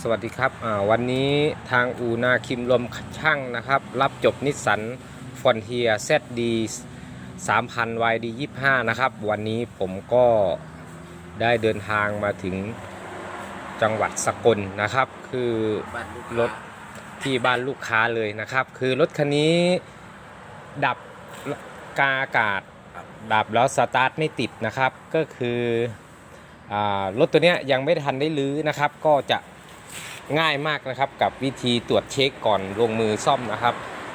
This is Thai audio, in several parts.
สวัสดีครับวันนี้ทางอูนาคิมลมช่างนะครับ รับจบนิสสันฟอนเทีย ZD 3000 YD 25นะครับ วันนี้ผมก็ได้เดินทางมาถึงจังหวัดสกลนะครับ คือรถที่บ้านลูกค้าเลยนะครับ คือรถคันนี้ดับกาอากาศดับแล้วสตาร์ทไม่ติดนะครับก็คือรถตัวนี้ยยังไม่ทันได้ลื้อนะครับ ก็จะ ง่ายมากนะครับกับวิธีตรวจเช็คก่อนลงมือซ่อมนะครับ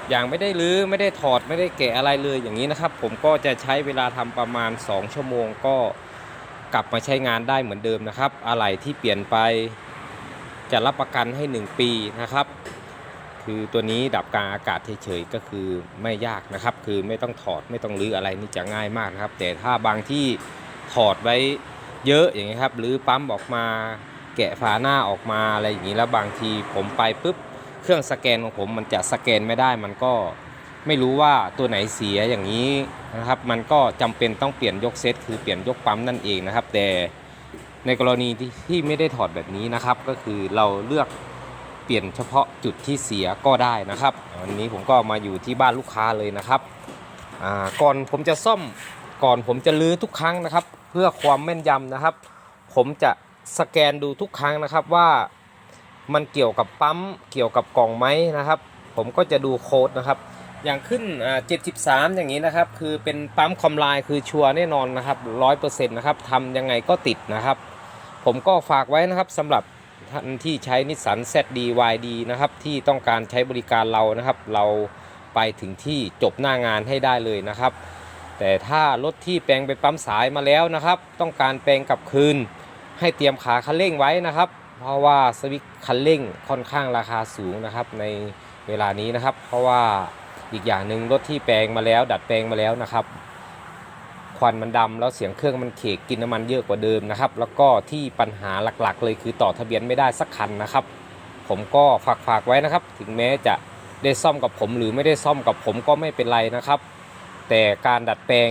อยังไม่ได้ลื้อไม่ได้ถอดไม่ได้แกะอะไรเลยอย่างนี้นะครับ ผมก็จะใช้เวลาทำประมาณ 2 ชั่วโมงก็กลับมาใช้งานได้เหมือนเดิมนะครับ อะไรที่เปลี่ยนไปจะรับประกันให้ 1 ปีนะครับ คือตัวนี้ดับกลางอากาศเฉยๆก็คือไม่ยากนะครับ คือไม่ต้องถอดไม่ต้องรื้ออะไรนี่จะง่ายมากนะครับ แต่ถ้าบางที่ถอดไว้เยอะอย่างนี้ครับหรือปั๊มออกมา แกะฝาหน้าออกมาอะไรอย่างนี้แล้วบางทีผมไปปุ๊บเครื่องสแกนของผมมันจะสแกนไม่ได้มันก็ไม่รู้ว่าตัวไหนเสียอย่างนี้นะครับ มันก็จำเป็นต้องเปลี่ยนยกเซตคือเปลี่ยนยกปั๊มนั่นเองนะครับ แต่ในกรณีที่ที่ไม่ได้ถอดแบบนี้นะครับ ก็คือเราเลือกเปลี่ยนเฉพาะจุดที่เสียก็ได้นะครับวันนี้ผมก็มาอยู่ที่บ้านลูกค้าเลยนะครับก่อนผมจะซ่อมก่อนผมจะลื้อทุกครั้งนะครับ เพื่อความแม่นยำนะครับ ผมจะ สแกนดูทุกครั้งนะครับว่ามันเกี่ยวกับปั๊มเกี่ยวกับกล่องไหมนะครับ ผมก็จะดูโค้ดนะครับ อย่างขึ้นอ่า73อย่างนี้นะครับ คือเป็นปั๊มคอมไลน์คือชัวร์แน่นอนนะครับ100%นะครับทำยังไงก็ติดนะครับ ผมก็ฝากไว้นะครับสำหรับท่านที่ใช้นิสสัน ZD YD นะครับที่ต้องการใช้บริการเรานะครับ เราไปถึงที่จบหน้างานให้ได้เลยนะครับ แต่ถ้ารถที่แปลงไปปั๊มสายมาแล้วนะครับ ต้องการแปลงกลับคืน ให้เตรียมขาคันเร่งไว้นะครับ เพราะว่าสวิตคันเร่งค่อนข้างราคาสูงนะครับในเวลานี้นะครับ เพราะว่าอีกอย่างหนึ่งรถที่แปลงมาแล้ว ดัดแปลงมาแล้วนะครับ ควันมันดำแล้วเสียงเครื่องมันเขกกินน้ำมันเยอะกว่าเดิมนะครับ แล้วก็ที่ปัญหาหลักๆ เลยคือต่อทะเบียนไม่ได้สักคันนะครับ ผมก็ฝากฝากไว้นะครับ ถึงแม้จะได้ซ่อมกับผมหรือไม่ได้ซ่อมกับผมก็ไม่เป็นไรนะครับ แต่การดัดแปลง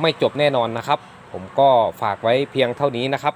ไม่จบแน่นอนนะครับ ผมก็ฝากไว้เพียงเท่านี้นะครับ